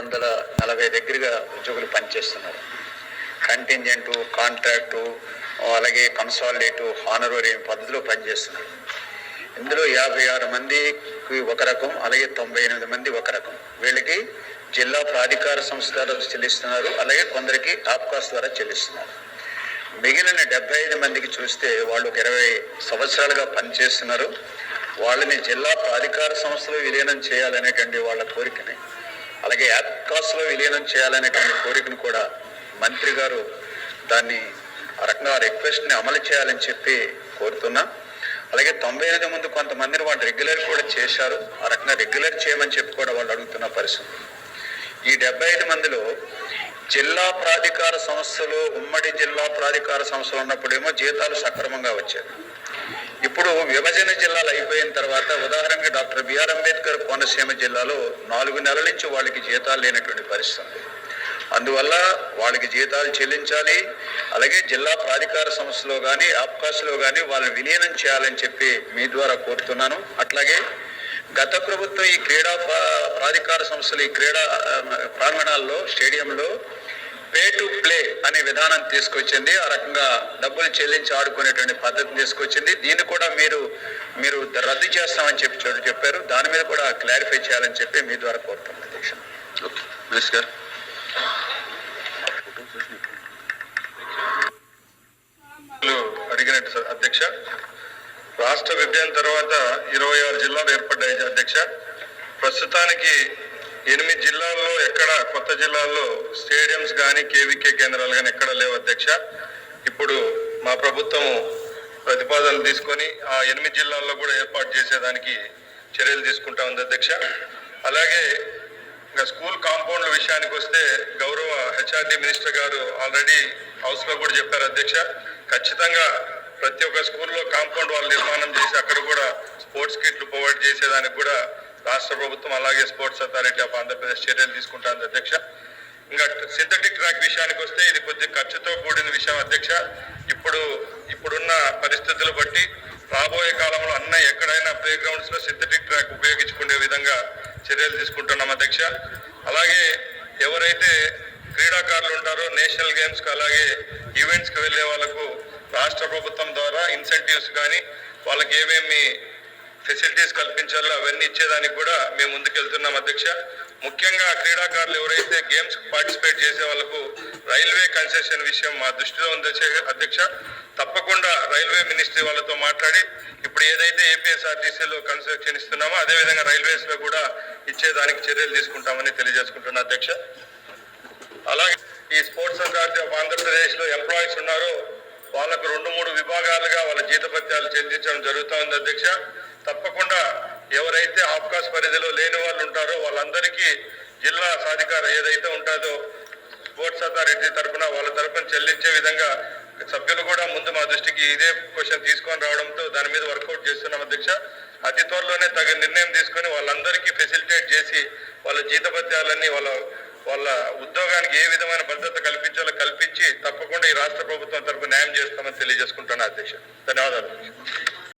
వందల నలభై దగ్గరగా ఉద్యోగులు పనిచేస్తున్నారు. కంటింజెంటు కాంట్రాక్టు అలాగే కన్సాలిడేటు హానరోరియం పద్ధతిలో పనిచేస్తున్నారు. ఇందులో యాభై ఆరు మందికి ఒక రకం అలాగే తొంభై ఎనిమిది మంది ఒక రకం. వీళ్ళకి జిల్లా ప్రాధికార సంస్థ ద్వారా చెల్లిస్తున్నారు అలాగే కొందరికి ఆప్కాస్ ద్వారా చెల్లిస్తున్నారు. మిగిలిన డెబ్బై ఐదు మందికి చూస్తే వాళ్ళు ఒక ఇరవై సంవత్సరాలుగా పనిచేస్తున్నారు. వాళ్ళని జిల్లా ప్రాధికార సంస్థలు విలీనం చేయాలనేటువంటి వాళ్ళ కోరికని అలాగే యాప్కాస్లో విలీనం చేయాలనేటువంటి కోరికను కూడా మంత్రి గారు దాన్ని ఆ రకంగా రిక్వెస్ట్ని అమలు చేయాలని చెప్పి కోరుతున్నా. అలాగే తొంభై ఎనిమిది ముందు కొంతమందిని వాళ్ళు రెగ్యులర్ కూడా చేశారు. ఆ రకంగా రెగ్యులర్ చేయమని చెప్పి కూడా వాళ్ళు అడుగుతున్న పరిస్థితి. ఈ డెబ్బై ఐదు మందిలో జిల్లా ప్రాధికార సంస్థలు ఉమ్మడి జిల్లా ప్రాధికార సంస్థలు ఉన్నప్పుడేమో జీతాలు సక్రమంగా వచ్చాయి. ఇప్పుడు విభజన జిల్లాలు అయిపోయిన తర్వాత ఉదాహరణగా డాక్టర్ బిఆర్ అంబేద్కర్ కోనసీమ జిల్లాలో నాలుగు నెలల నుంచి వాళ్ళకి జీతాలు లేనటువంటి పరిస్థితి ఉంది. అందువల్ల వాళ్ళకి జీతాలు చెల్లించాలి అలాగే జిల్లా ప్రాధికార సంస్థలో కానీ ఆప్కాస్లో కానీ వాళ్ళని విలీనం చేయాలని చెప్పి మీ ద్వారా కోరుతున్నాను అట్లాగే గత ప్రభుత్వం ఈ క్రీడా ప్రాధికార సంస్థలు ఈ క్రీడా ప్రాంగణాల్లో స్టేడియంలో పే టు ప్లే అనే విధానం తీసుకొచ్చింది. ఆ రకంగా డబ్బులు చెల్లించి ఆడుకునేటువంటి పద్ధతిని తీసుకొచ్చింది. దీన్ని కూడా మీరు మీరు రద్దు చేస్తామని చెప్పి చోటు చెప్పారు. దాని మీద కూడా క్లారిఫై చేయాలని చెప్పి మీ ద్వారా కోరుతున్నాను అధ్యక్ష ఓకే. మినిస్టర్ గారు. అడిగినట్టు సార్ అధ్యక్ష. రాష్ట్ర విభజన తర్వాత ఇరవై ఆరు జిల్లాలు ఏర్పడ్డాయి అధ్యక్ష. ప్రస్తుతానికి ఎనిమిది జిల్లాల్లో ఎక్కడ కొత్త జిల్లాల్లో స్టేడియంస్ కానీ కేవీకే కేంద్రాలు కానీ ఎక్కడ లేవు అధ్యక్ష. ఇప్పుడు మా ప్రభుత్వం ప్రతిపాదనలు తీసుకొని ఆ ఎనిమిది జిల్లాల్లో కూడా ఏర్పాటు చేసేదానికి చర్యలు తీసుకుంటా ఉంది అధ్యక్ష. అలాగే ఇంకా స్కూల్ కాంపౌండ్ల విషయానికి వస్తే గౌరవ హెచ్ఆర్డి మినిస్టర్ గారు ఆల్రెడీ హౌస్లో కూడా చెప్పారు అధ్యక్ష. ఖచ్చితంగా ప్రతి ఒక్క స్కూల్లో కాంపౌండ్ వాళ్ళు నిర్మాణం చేసి అక్కడ కూడా స్పోర్ట్స్ కిట్లు ప్రొవైడ్ చేసేదానికి కూడా రాష్ట్ర ప్రభుత్వం అలాగే స్పోర్ట్స్ అథారిటీ ఆఫ్ ఆంధ్రప్రదేశ్ చర్యలు తీసుకుంటాను అధ్యక్ష. ఇంకా సింథటిక్ ట్రాక్ విషయానికి వస్తే ఇది కొద్ది ఖర్చుతో కూడిన విషయం అధ్యక్ష. ఇప్పుడు ఇప్పుడున్న పరిస్థితులు బట్టి రాబోయే కాలంలో అన్న ఎక్కడైనా ప్లే గ్రౌండ్స్లో సింథటిక్ ట్రాక్ ఉపయోగించుకునే విధంగా చర్యలు తీసుకుంటున్నాం అధ్యక్ష. అలాగే ఎవరైతే క్రీడాకారులు ఉంటారో నేషనల్ గేమ్స్కి అలాగే ఈవెంట్స్కి వెళ్ళే వాళ్ళకు రాష్ట్ర ప్రభుత్వం ద్వారా ఇన్సెంటివ్స్ కానీ వాళ్ళకి ఏమేమి ఫెసిలిటీస్ కల్పించాలో అవన్నీ ఇచ్చేదానికి కూడా మేము ముందుకెళ్తున్నాం అధ్యక్ష. ముఖ్యంగా క్రీడాకారులు ఎవరైతే గేమ్స్ పార్టిసిపేట్ చేసే వాళ్ళకు రైల్వే కన్సెషన్ విషయం మా దృష్టిలో ఉంది అధ్యక్ష- తప్పకుండా రైల్వే మినిస్ట్రీ వాళ్ళతో మాట్లాడి ఇప్పుడు ఏదైతే ఏపీఎస్ఆర్టీసీలో కన్స్ట్రక్షన్ ఇస్తున్నామో అదే విధంగా రైల్వేస్లో కూడా ఇచ్చేదానికి చర్యలు తీసుకుంటామని తెలియజేసుకుంటున్నా అధ్యక్ష. అలాగే ఈ స్పోర్ట్స్ అథారిటీ ఆఫ్ ఆంధ్రప్రదేశ్లో ఎంప్లాయీస్ ఉన్నారో. వాళ్ళకు రెండు మూడు విభాగాలుగా వాళ్ళ జీతభత్యాలు చెల్లించడం జరుగుతూ ఉంది అధ్యక్ష. తప్పకుండా ఎవరైతే ఆఫ్కాస్ పరిధిలో లేని వాళ్ళు ఉంటారో వాళ్ళందరికీ జిల్లా సాధికార ఏదైతే ఉంటుందో స్పోర్ట్స్ అథారిటీ తరపున వాళ్ళ తరఫున చెల్లించే విధంగా సభ్యులు కూడా ముందు మా దృష్టికి ఇదే క్వశ్చన్ తీసుకొని రావడంతో దాని మీద వర్కౌట్ చేస్తున్నాం అధ్యక్ష. అతి త్వరలోనే తగిన నిర్ణయం తీసుకొని వాళ్ళందరికీ ఫెసిలిటేట్ చేసి వాళ్ళ జీతభత్యాలన్నీ వాళ్ళ వాళ్ళ ఉద్యోగానికి ఏ విధమైన భద్రత కల్పించాలో కల్పించి తప్ప ఈ రాష్ట్ర ప్రభుత్వం తరపు న్యాయం చేస్తామని తెలియజేసుకుంటున్నా అధ్యక్ష. ధన్యవాదాలు.